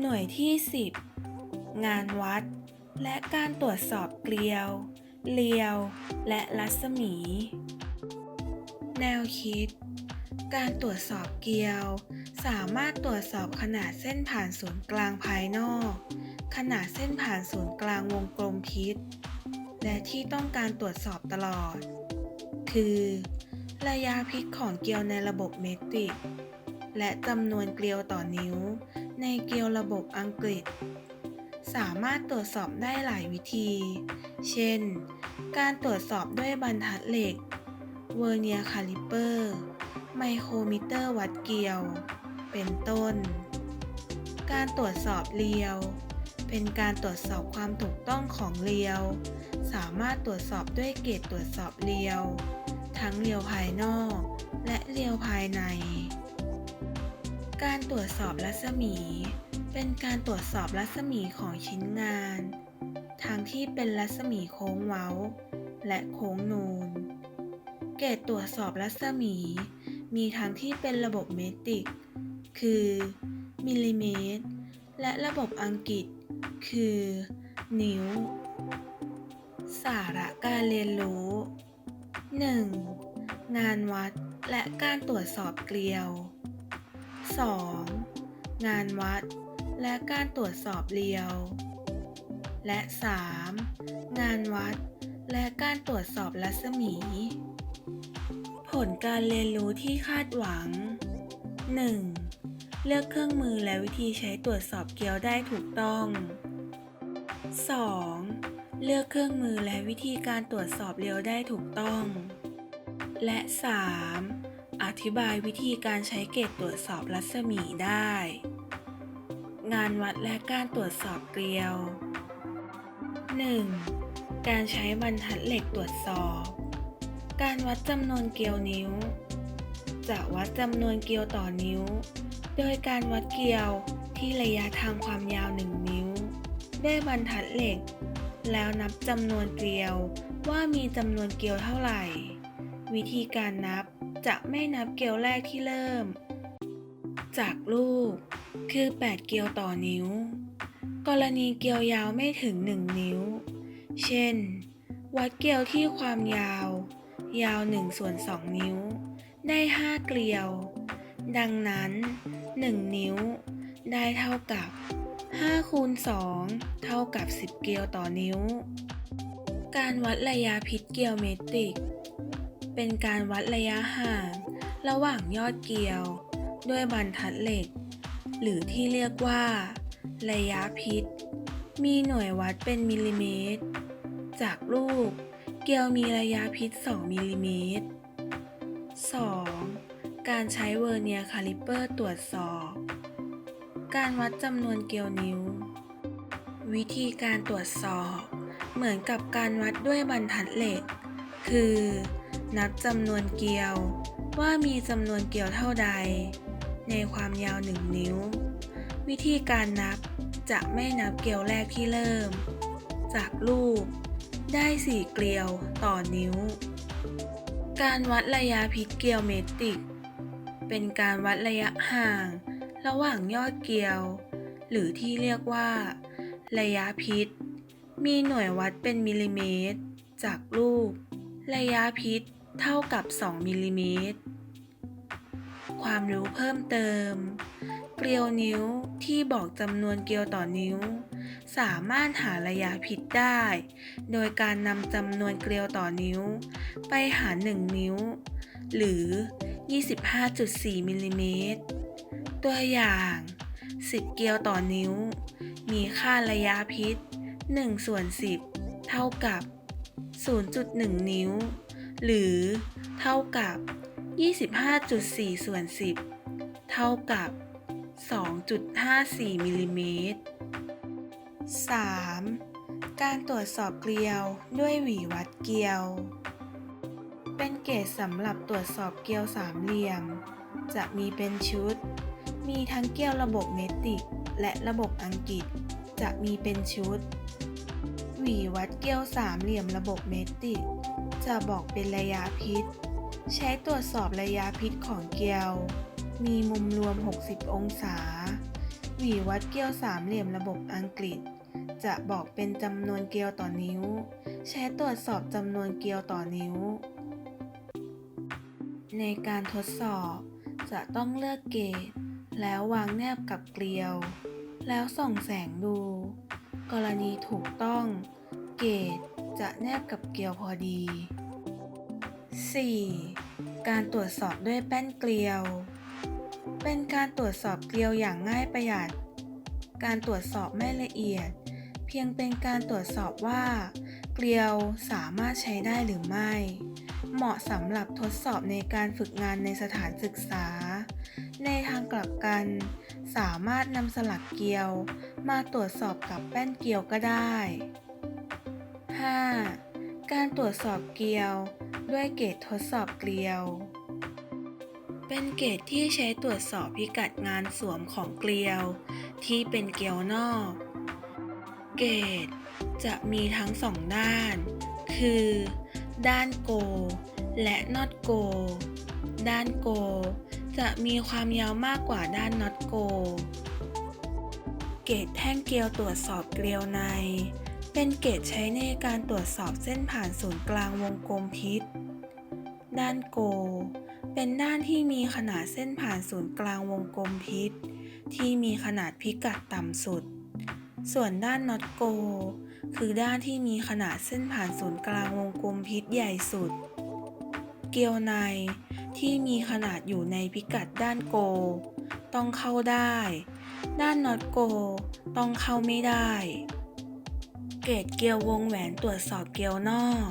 หน่วยที่ 10 งานวัด และการตรวจสอบเกลียว เลียว และรัศมี แนวคิด การตรวจสอบเกลียว สามารถตรวจสอบขนาดเส้นผ่านศูนย์กลางภายนอก ขนาดเส้นผ่านศูนย์กลางวงกลมพิษ และที่ต้องการตรวจสอบตลอด คือ ระยะพิษของเกลียวในระบบเมตริก และจำนวนเกลียวต่อนิ้ว ในเกลียวระบบอังกฤษ สามารถตรวจสอบได้หลายวิธี เช่น การตรวจสอบด้วยบรรทัดเหล็ก เวอร์เนียคาลิเปอร์ ไมโครมิเตอร์วัดเกลียว เป็นต้น การตรวจสอบเรียว เป็นการตรวจสอบความถูกต้องของเรียว สามารถตรวจสอบด้วยเกจตรวจสอบเรียว ทั้งเรียวภายนอก และเรียวภายใน การตรวจสอบรัศมี เป็นการตรวจสอบรัศมีของชิ้นงาน ทั้งที่เป็นรัศมีโค้งเว้า และโค้งนูน เกจตรวจสอบรัศมี มีทั้งที่เป็นระบบเมตริก คือ มิลลิเมตร และระบบอังกฤษ คือ นิ้ว สาระการเรียนรู้ 1. งานวัดและการตรวจสอบเกลียว 2. งานวัดและการตรวจสอบเรียว และ 3. งานวัดและการตรวจสอบรัศมี ผลการเรียนรู้ที่คาดหวัง 1. เลือกเครื่องมือและวิธีใช้ตรวจสอบเกลียวได้ถูกต้อง 2. เลือกเครื่องมือและวิธีการตรวจสอบเรียวได้ถูกต้อง และ 3. อธิบายวิธีการใช้เกจตรวจสอบรัศมีได้ งานวัดและการตรวจสอบเกลียว 1. การใช้บรรทัดเหล็กตรวจสอบ การวัดจำนวนเกลียวนิ้ว จะวัดจำนวนเกลียวต่อนิ้ว โดยการวัดเกลียวที่ระยะทางความยาว 1 นิ้ว ด้วยบรรทัดเหล็ก แล้วนับจำนวนเกลียวว่ามีจำนวนเกลียวเท่าไหร่ วิธีการนับจะไม่นับเกลียวแรกที่เริ่ม จากรูปคือ 8 เกลียวต่อนิ้ว กรณีเกลียวยาวไม่ถึง 1 นิ้ว เช่น วัดเกลียวที่ความยาว ยาว1ส่วน2นิ้ว ได้ 5 เกลียว ดังนั้น 1 นิ้ว ได้เท่ากับ5คูณ2เท่ากับ 10 เกลียวต่อนิ้ว การวัดระยะพิษเกลียวเมตริก เป็นการวัดระยะห่าง ระหว่างยอดเกลียว ด้วยบรรทัดเหล็ก หรือที่เรียกว่า ระยะพิษ มีหน่วยวัดเป็นมิลลิเมตร จากรูป เกลียวมีระยะพิษ 2 มิลลิเมตร 2. การใช้เวอร์เนียคาลิเปอร์ตรวจสอบ การวัดจำนวนเกลียวนิ้ว วิธีการตรวจสอบ เหมือนกับการวัดด้วยบรรทัดเหล็ก คือ นับจำนวนเกลียว ว่ามีจำนวนเกลียวเท่าใด ในความยาว 1 นิ้ว วิธีการนับจะไม่นับเกลียวแรกที่เริ่ม จากรูป ได้ 4 เกลียวต่อนิ้ว การวัดระยะพิษเกลียวเมตริก เป็นการวัดระยะห่าง ระหว่างยอดเกลียว หรือที่เรียกว่า ระยะพิษ มีหน่วยวัดเป็นมิลลิเมตร จากรูประยะพิษเท่ากับ 2 มิลลิเมตร ความรู้เพิ่มเติม เกลียวนิ้วที่บอกจำนวนเกลียวต่อนิ้ว สามารถหาระยะพิษได้ โดยการนำจำนวนเกลียวต่อนิ้ว ไปหาร 1 นิ้ว หรือ 25.4มิลลิเมตร ตัวอย่าง 10 เกลียวต่อนิ้ว มีค่าระยะพิษ1ส่วน10 เท่ากับ 0.1 นิ้ว หรือเท่ากับ 25.4ส่วน10 เท่ากับ 2.54มิลลิเมตร 3. การตรวจสอบเกลียวด้วยหวีวัดเกลียว เป็นเกจสำหรับตรวจสอบเกลียวสามเหลี่ยม จะมีเป็นชุด มีทั้งเกลียวระบบเมตริก และระบบอังกฤษ จะมีเป็นชุด หวีวัดเกลียวสามเหลี่ยมระบบเมตริก จะบอกเป็นระยะพิษ ใช้ตรวจสอบระยะพิษของเกลียว มีมุมรวม 60 องศา หวีวัดเกลียวสามเหลี่ยมระบบอังกฤษ จะบอกเป็นจำนวนเกลียวต่อนิ้ว ใช้ตรวจสอบจำนวนเกลียวต่อนิ้ว ในการทดสอบจะต้องเลือกเกจแล้ววางแนบกับเกลียว แล้วส่องแสงดู กรณีถูกต้อง เกจจะแนบกับเกลียวพอดี 4. การตรวจสอบด้วยแป้นเกลียว เป็นการตรวจสอบเกลียวอย่างง่ายประหยัด การตรวจสอบไม่ละเอียด เพียงเป็นการตรวจสอบว่า เกลียวสามารถใช้ได้หรือไม่ เหมาะสำหรับทดสอบในการฝึกงานในสถานศึกษา ในทางกลับกัน สามารถนำสลักเกลียว มาตรวจสอบกับแป้นเกลียวก็ได้ 5. การตรวจสอบเกลียว ด้วยเกจทดสอบเกลียว เป็นเกจที่ใช้ตรวจสอบพิกัดงานสวมของเกลียว ที่เป็นเกลียวนอก เกจจะมีทั้งสองด้าน คือ ด้านโก และน็อตโก ด้านโก จะมีความยาวมากกว่าด้านน็อตโก เกจแท่งเกลียวตรวจสอบเกลียวใน เป็นเกจใช้ในการตรวจสอบเส้นผ่านศูนย์กลางวงกลมพิษด้านโก เป็นด้านที่มีขนาดเส้นผ่านศูนย์กลางวงกลมพิษ ที่มีขนาดพิกัดต่ำสุด ส่วนด้านน็อตโก คือด้านที่มีขนาดเส้นผ่านศูนย์กลางวงกลมพิษใหญ่สุด เกลียวใน ที่มีขนาดอยู่ในพิกัดด้านโก ต้องเข้าได้ ด้านน็อตโก ต้องเข้าไม่ได้ เกรดเกลียววงแหวนตรวจสอบเกลียวนอก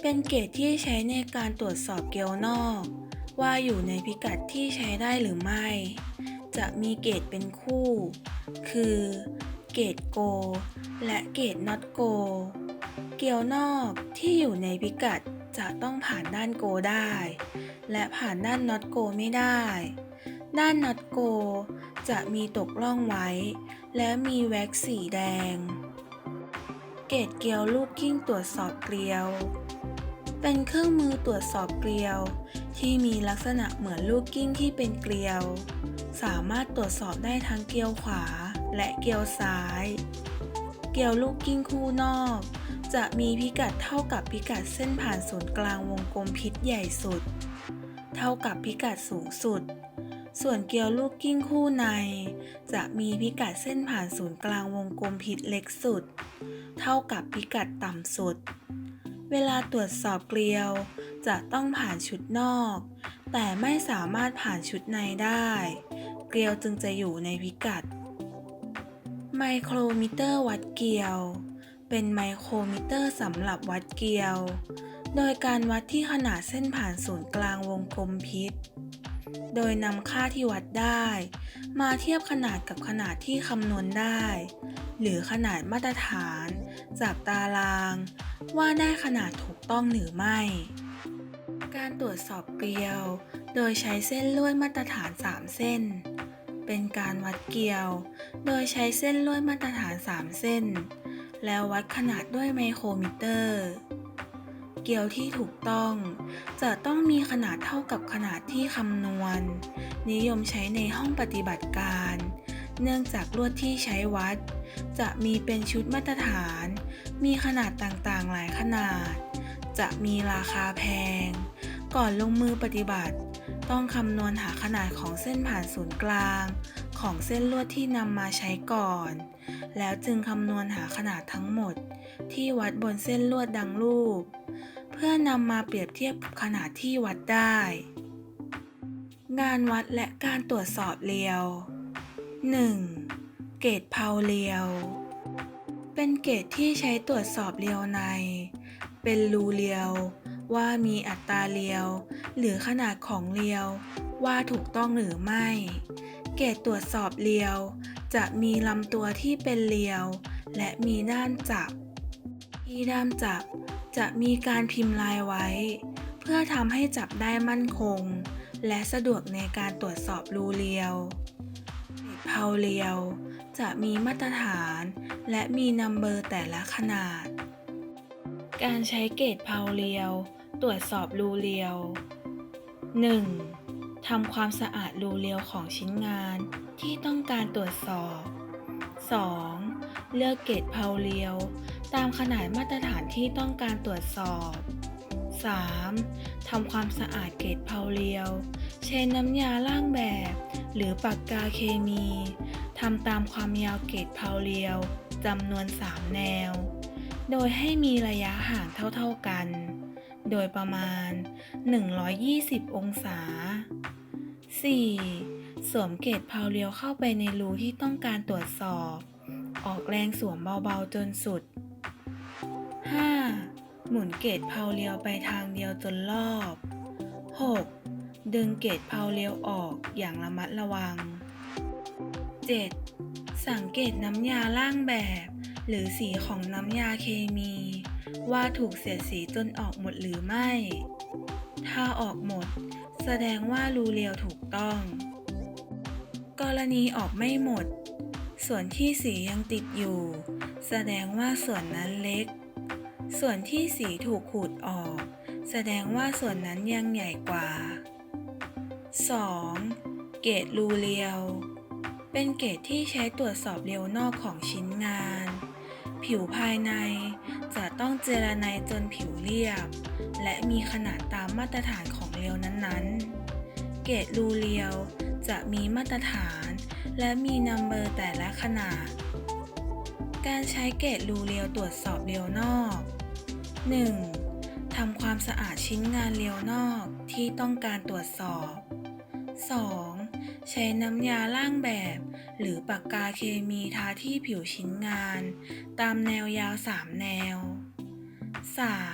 เป็นเกรดที่ใช้ในการตรวจสอบเกลียวนอก ว่าอยู่ในพิกัดที่ใช้ได้หรือไม่ จะมีเกรดเป็นคู่ คือเกรดโก และเกรดน็อตโก เกลียวนอกที่อยู่ในพิกัดจะต้องผ่านด้านโกได้ และผ่านด้านน็อตโกไม่ได้ ด้านน็อตโกจะมีตกร่องไว้ และมีแว็กสีแดง เกรดเกลียวลูกกิ้งตรวจสอบเกลียว เป็นเครื่องมือตรวจสอบเกลียว ที่มีลักษณะเหมือนลูกกิ้งที่เป็นเกลียว สามารถตรวจสอบได้ทั้งเกลียวขวาและเกลียวซ้าย เกลียวลูกกิ้งคู่นอก จะมีพิกัดเท่ากับพิกัดเส้นผ่านศูนย์กลางวงกลมพิษใหญ่สุด เท่ากับพิกัดสูงสุด ส่วนเกลียวลูกกิ้งคู่ใน จะมีพิกัดเส้นผ่านศูนย์กลางวงกลมพิษเล็กสุด เท่ากับพิกัดต่ำสุด เวลาตรวจสอบเกลียว จะต้องผ่านชุดนอก แต่ไม่สามารถผ่านชุดในได้ เกลียวจึงจะอยู่ในพิกัด ไมโครมิเตอร์วัดเกลียว เป็นไมโครมิเตอร์สำหรับวัดเกลียว โดยการวัดที่ขนาดเส้นผ่านศูนย์กลางวงกลมพิษ โดยนำค่าที่วัดได้ มาเทียบขนาดกับขนาดที่คำนวณได้ หรือขนาดมาตรฐาน จากตาราง ว่าได้ขนาดถูกต้องหรือไม่ การตรวจสอบเกลียว โดยใช้เส้นลวดมาตรฐาน 3 เส้น เป็นการวัดเกลียว โดยใช้เส้นลวดมาตรฐาน 3 เส้น แล้ววัดขนาดด้วยไมโครมิเตอร์ เกลียวที่ถูกต้อง จะต้องมีขนาดเท่ากับขนาดที่คำนวณ นิยมใช้ในห้องปฏิบัติการ เนื่องจากลวดที่ใช้วัด จะมีเป็นชุดมาตรฐาน มีขนาดต่างๆหลายขนาด จะมีราคาแพง ก่อนลงมือปฏิบัติ ต้องคำนวณหาขนาดของเส้นผ่านศูนย์กลาง ของเส้นลวดที่นำมาใช้ก่อน แล้วจึงคำนวณหาขนาดทั้งหมดที่วัดบนเส้นลวดดังรูป เพื่อนำมาเปรียบเทียบขนาดที่วัดได้ งานวัดและการตรวจสอบเรียว 1. เกรดเพาเรียว เป็นเกรดที่ใช้ตรวจสอบเรียวใน เป็นรูเรียวว่ามีอัตราเรียว หรือขนาดของเรียวว่าถูกต้องหรือไม่ เกรดตรวจสอบเรียว จะมีลำตัวที่เป็นเรียว และมีด้านจับ ที่ด้ามจับจะมีการพิมพ์ลายไว้ เพื่อทำให้จับได้มั่นคง และสะดวกในการตรวจสอบรูเรียวเกรดเพาเรียวจะมีมาตรฐานและมีนัมเบอร์แต่ละขนาด การใช้เกรดเพาเรียว ตรวจสอบรูเรียว 1. ทำความสะอาดรูเรียวของชิ้นงานที่ต้องการตรวจสอบ 2. เลือกเกรดเพาเรียว ตามขนาดมาตรฐานที่ต้องการตรวจสอบ 3. ทำความสะอาดเกรดเพาเรียวใช้น้ำยาล้างแบบ หรือปากกาเคมีทำตามความยาวเกรดเพาเรียวจำนวน 3 แนว โดยให้มีระยะห่างเท่าๆกัน โดยประมาณ 120 องศา 4. สวมเกรดเพาเรียวเข้าไปในรูที่ต้องการตรวจสอบ ออกแรงสวมเบาๆจนสุด 5. หมุนเกรดเพาเรียวไปทางเดียวจนรอบ 6. ดึงเกรดเพาเรียวออกอย่างระมัดระวัง 7. สังเกตน้ำยาล่างแบบ หรือสีของน้ำยาเคมี ว่าถูกเสียดสีจนออกหมดหรือไม่ ถ้าออกหมด แสดงว่ารูเรียวถูกต้อง กรณีออกไม่หมด ส่วนที่สียังติดอยู่ แสดงว่าส่วนนั้นเล็ก ส่วนที่สีถูกขูดออก แสดงว่าส่วนนั้นยังใหญ่กว่า 2. เกรดรูเรียว เป็นเกรดที่ใช้ตรวจสอบเรียวนอกของชิ้นงาน ผิวภายในจะต้องเจรไนจนผิวเรียบ และมีขนาดตามมาตรฐานของเรียวนั้นๆ เกรดรูเรียวจะมีมาตรฐาน และมีนัมเบอร์แต่ละขนาด การใช้เกรดรูเรียวตรวจสอบเรียวนอก 1. ทำความสะอาดชิ้นงานเรียวนอกที่ต้องการตรวจสอบ 2. ใช้น้ำยาล่างแบบ หรือปากกาเคมีทาที่ผิวชิ้นงาน ตามแนวยาว 3 แนว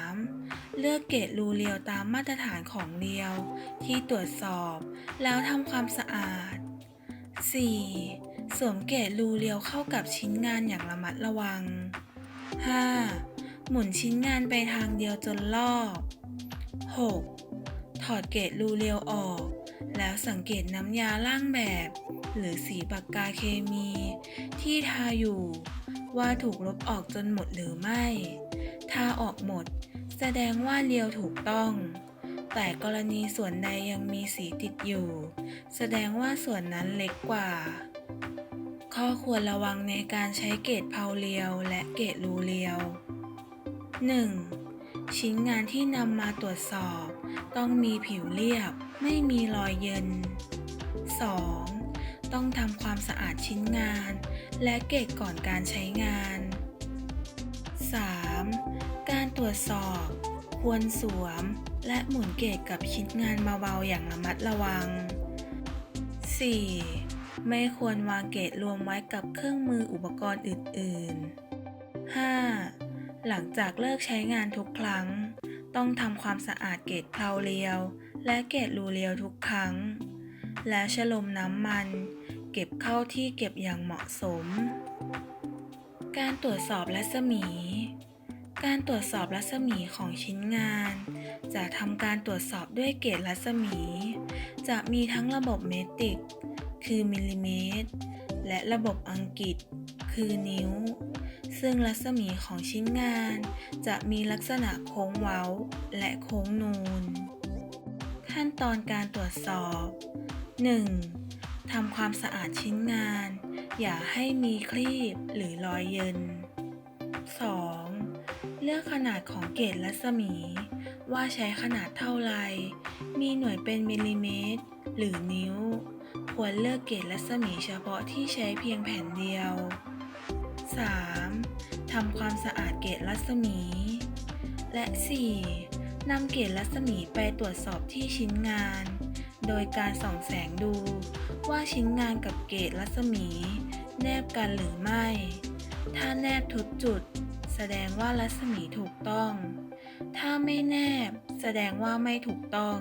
3. เลือกเกรดรูเรียวตามมาตรฐานของเรียว ที่ตรวจสอบ แล้วทำความสะอาด 4. สวมเกรดรูเรียวเข้ากับชิ้นงานอย่างระมัดระวัง 5. หมุนชิ้นงานไปทางเดียวจนรอบ 6. ถอดเกรดรูเรียวออก แล้วสังเกตน้ำยาล่างแบบ หรือสีปากกาเคมี ที่ทาอยู่ ว่าถูกลบออกจนหมดหรือไม่ ถ้าออกหมด แสดงว่าเรียวถูกต้อง แต่กรณีส่วนใดยังมีสีติดอยู่ แสดงว่าส่วนนั้นเล็กกว่า ข้อควรระวังในการใช้เกรดเพาเรียวและเกรดรูเรียว 1. ชิ้นงานที่นำมาตรวจสอบ ต้องมีผิวเรียบ ไม่มีรอยเยิน 2. ต้องทำความสะอาดชิ้นงาน และเกรดก่อนการใช้งาน 3. การตรวจสอบ ควรสวม และหมุนเกรดกับชิ้นงานเบาๆอย่างระมัดระวัง 4. ไม่ควรวางเกรดรวมไว้กับเครื่องมืออุปกรณ์อื่น ๆ 5. หลังจากเลิกใช้งานทุกครั้ง ต้องทำความสะอาดเกรดเพลาเรียว และเกรดรูเรียวทุกครั้ง และชะลมน้ำมัน เก็บเข้าที่เก็บอย่างเหมาะสม การตรวจสอบรัศมี การตรวจสอบรัศมีของชิ้นงาน จะทำการตรวจสอบด้วยเกรดรัศมี จะมีทั้งระบบเมตริก คือมิลลิเมตร และระบบอังกฤษ คือนิ้ว ซึ่งรัศมีของชิ้นงาน จะมีลักษณะโค้งเว้าและโค้งนูน ขั้นตอนการตรวจสอบ 1. ทำความสะอาดชิ้นงาน อย่าให้มีครีบหรือรอยเยิน 2. เลือกขนาดของเกจรัศมี ว่าใช้ขนาดเท่าไร มีหน่วยเป็นมิลลิเมตร หรือนิ้ว ควรเลือกเกจรัศมีเฉพาะที่ใช้เพียงแผ่นเดียว 3. ทำความสะอาดเกจรัศมี และ 4. นำเกจรัศมีไปตรวจสอบที่ชิ้นงาน โดยการส่องแสงดูว่าชิ้นงานกับเกจรัศมี แนบกันหรือไม่ ถ้าแนบทุกจุด แสดงว่ารัศมีถูกต้อง ถ้าไม่แนบ แสดงว่าไม่ถูกต้อง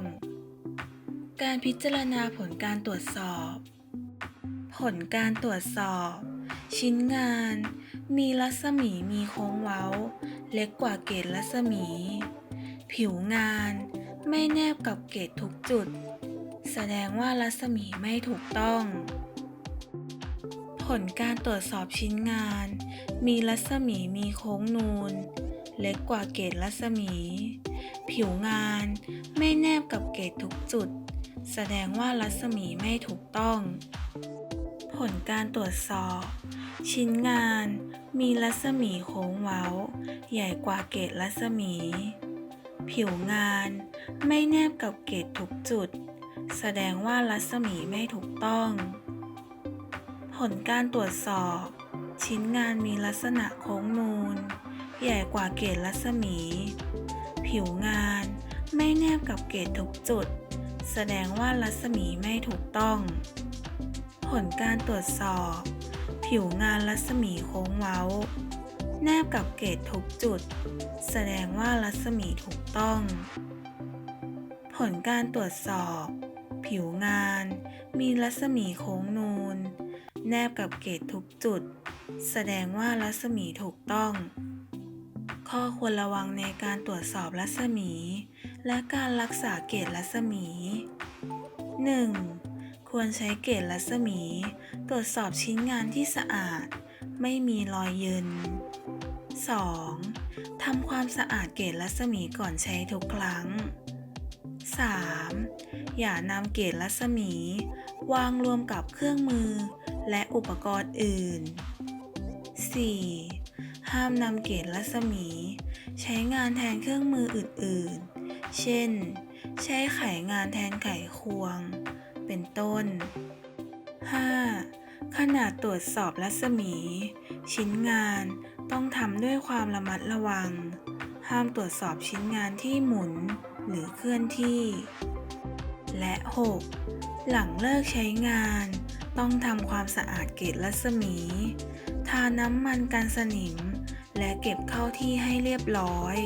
การพิจารณาผลการตรวจสอบ ผลการตรวจสอบ ชิ้นงานมีรัศมีมีโค้งเว้า เล็กกว่าเกจรัศมี ผิวงานไม่แนบกับเกจทุกจุด แสดงว่ารัศมีไม่ถูกต้อง ผลการตรวจสอบชิ้นงาน มีรัศมีมีโค้งนูน เล็กกว่าเกจรัศมี ผิวงานไม่แนบกับเกจทุกจุด แสดงว่ารัศมีไม่ถูกต้อง ลการตรวจสอบ ชิ้นงานมีรัศมีโค้งเว้า ใหญ่กว่าเกจรัศมี ผิวงานไม่แนบกับเกจทุกจุด แสดงว่ารัศมีไม่ถูกต้อง ผลการตรวจสอบ ชิ้นงานมีลักษณะโค้งนูน ใหญ่กว่าเกจรัศมี ผิวงานไม่แนบกับเกจทุกจุด แสดงว่ารัศมีไม่ถูกต้อง ผลการตรวจสอบ ผิวงานรัศมีโค้งเว้า แนบกับเกจทุกจุด แสดงว่ารัศมีถูกต้อง ผลการตรวจสอบ ผิวงาน มีรัศมีโค้งนูน แนบกับเกจทุกจุด แสดงว่ารัศมีถูกต้อง ข้อควรระวังในการตรวจสอบรัศมี และการรักษาเกจรัศมี 1. ควรใช้เกจรัศมี ตรวจสอบชิ้นงานที่สะอาด ไม่มีรอยเยิน 2. ทำความสะอาดเกจรัศมีก่อนใช้ทุกครั้ง 3. อย่านำเกจรัศมี วางรวมกับเครื่องมือ และอุปกรณ์อื่น 4. ห้ามนำเกจรัศมี ใช้งานแทนเครื่องมืออื่น ๆ เช่น ใช้ไขงานแทนไขควง เป็นต้น 5. ขนาดตรวจสอบรัศมี ชิ้นงานต้องทำด้วยความระมัดระวัง ห้ามตรวจสอบชิ้นงานที่หมุนหรือเคลื่อนที่ และ 6. หลังเลิกใช้งาน ต้องทำความสะอาดเกจรัศมี ทาน้ำมันกันสนิม และเก็บเข้าที่ให้เรียบร้อย